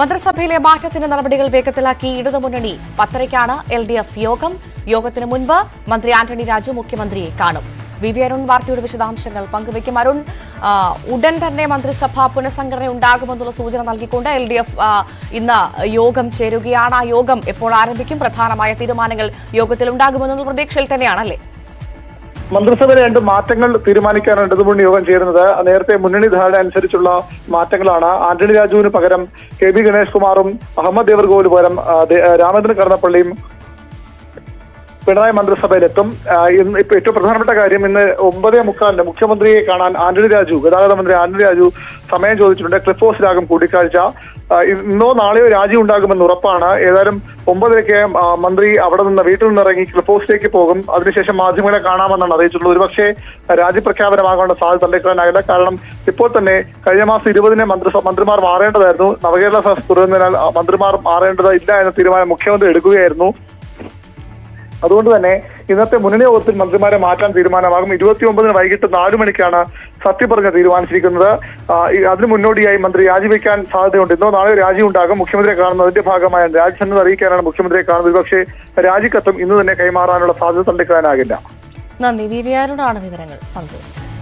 മന്ത്രിസഭയിലെ മാറ്റത്തിന് നടപടികൾ വേഗത്തിലാക്കി ഇടതുമുന്നണി പത്തരയ്ക്കാണ് എൽ ഡി എഫ് യോഗം. യോഗത്തിന് മുൻപ് മന്ത്രി ആന്റണി രാജു മുഖ്യമന്ത്രിയെ കാണും. വി വി അരുൺ വാർത്തയുടെ വിശദാംശങ്ങൾ പങ്കുവയ്ക്കും. അരുൺ ഉടൻ തന്നെ മന്ത്രിസഭ പുനഃസംഘടന ഉണ്ടാകുമെന്നുള്ള സൂചന നൽകിക്കൊണ്ട് എൽ ഡി എഫ് ഇന്ന് യോഗം ചേരുകയാണ്. ആ യോഗം എപ്പോൾ ആരംഭിക്കും? പ്രധാനമായ തീരുമാനങ്ങൾ യോഗത്തിൽ ഉണ്ടാകുമെന്നുള്ള പ്രതീക്ഷയിൽ തന്നെയാണല്ലേ? മന്ത്രിസഭയിലെ രണ്ട് മാറ്റങ്ങൾ തീരുമാനിക്കാനാണ് ഇടതുമുന്നണി യോഗം ചേരുന്നത്. നേരത്തെ മുന്നണി ധാരണ അനുസരിച്ചുള്ള മാറ്റങ്ങളാണ്. ആന്റണി രാജുവിന് പകരം കെ ബി ഗണേഷ് കുമാറും അഹമ്മദ് ദേവർഗോവിന് പകരം രാമചന്ദ്രൻ കടന്നപ്പള്ളിയും പിണറായി മന്ത്രിസഭയിലെത്തും. ഇന്ന് ഏറ്റവും പ്രധാനപ്പെട്ട കാര്യം ഇന്ന് ഒമ്പതേ മുക്കാലിന് മുഖ്യമന്ത്രിയെ കാണാൻ ആന്റണി രാജു ഗതാഗത മന്ത്രി ആന്റണി രാജു സമയം ചോദിച്ചിട്ടുണ്ട്. ക്ലിഫ് ഹൗസിലാകും കൂടിക്കാഴ്ച. ഇന്നോ നാളെയോ രാജി ഉണ്ടാകുമെന്ന് ഉറപ്പാണ്. ഏതായാലും ഒമ്പതരയ്ക്ക് മന്ത്രി അവിടെ നിന്ന് വീട്ടിൽ നിന്ന് ഇറങ്ങി ക്ലിഫ് ഹൗസിലേക്ക് പോകും. അതിനുശേഷം മാധ്യമങ്ങളെ കാണാമെന്നാണ് അറിയിച്ചിട്ടുള്ളത്. ഒരുപക്ഷെ രാജി പ്രഖ്യാപനമാകാനുള്ള സാധ്യത തള്ളിക്കളാനാകില്ല കാരണം ഇപ്പോൾ തന്നെ കഴിഞ്ഞ മാസം ഇരുപതിന് മന്ത്രി മന്ത്രിമാർ മാറേണ്ടതായിരുന്നു. നവകേരള സഭ തുടരുന്നതിനാൽ മന്ത്രിമാർ മാറേണ്ടത് ഇല്ല എന്ന തീരുമാനം മുഖ്യമന്ത്രി എടുക്കുകയായിരുന്നു. അതുകൊണ്ട് തന്നെ ഇന്നത്തെ മുന്നണി യോഗത്തിൽ മന്ത്രിമാരെ മാറ്റാൻ തീരുമാനമാകും. ഇരുപത്തിയൊമ്പതിന് വൈകിട്ട് നാലു മണിക്കാണ് സത്യപ്രതിജ്ഞ തീരുമാനിച്ചിരിക്കുന്നത്. അതിന് മുന്നോടിയായി മന്ത്രി രാജിവെക്കാൻ സാധ്യതയുണ്ട്. ഇന്നോ നാളെ രാജി ഉണ്ടാകും. മുഖ്യമന്ത്രിയെ കാണുന്നതിന്റെ ഭാഗമായ രാജ്യസന്നദ്ധ അറിയിക്കാനാണ് മുഖ്യമന്ത്രിയെ കാണുന്നത്. പക്ഷേ രാജിക്കത്തും ഇന്ന് തന്നെ കൈമാറാനുള്ള സാധ്യത തള്ളിക്കളയാനാകില്ല. നന്ദി. വിവരങ്ങൾ പങ്കുവച്ചത്.